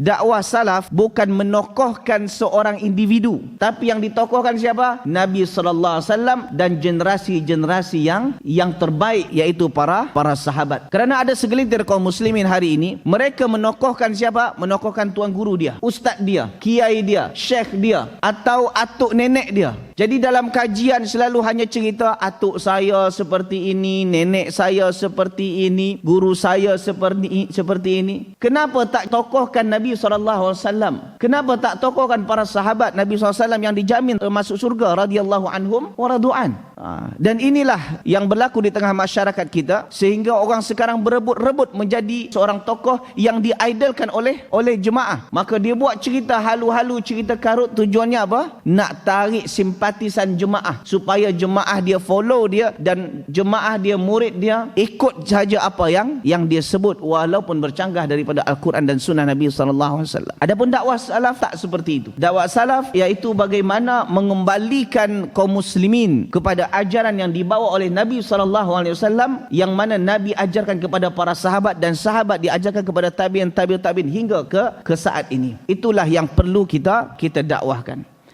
Dakwah salaf bukan menokohkan seorang individu, tapi yang ditokohkan siapa? Nabi sallallahu alaihi wasallam dan generasi-generasi yang yang terbaik iaitu para para sahabat. Kerana ada segelintir kaum muslimin hari ini, mereka menokohkan siapa? Menokohkan tuan guru dia, ustaz dia, kiai dia, syekh dia atau atuk nenek dia. Jadi dalam kajian selalu hanya cerita atuk saya seperti ini, nenek saya seperti ini, guru saya seperti seperti ini. Kenapa tak tokohkan Nabi SAW? Kenapa tak tokohkan para sahabat Nabi SAW yang dijamin masuk surga radhiyallahu anhum wa radu'an? Ha, dan inilah yang berlaku di tengah masyarakat kita sehingga orang sekarang berebut-rebut menjadi seorang tokoh yang diidolkan oleh oleh jemaah. Maka dia buat cerita halu-halu, cerita karut tujuannya apa? Nak tarik simpatisan jemaah supaya jemaah dia follow dia dan jemaah dia murid dia ikut saja apa yang yang dia sebut walaupun bercanggah daripada al-Quran dan sunnah Nabi sallallahu alaihi wasallam. Adapun dakwah salaf tak seperti itu. Dakwah salaf iaitu bagaimana mengembalikan kaum muslimin kepada ajaran yang dibawa oleh Nabi sallallahu alaihi wasallam yang mana Nabi ajarkan kepada para sahabat dan sahabat diajarkan kepada tabi'in tabi'ut tabi'in hingga ke ke saat ini. Itulah yang perlu kita kita dakwahkan.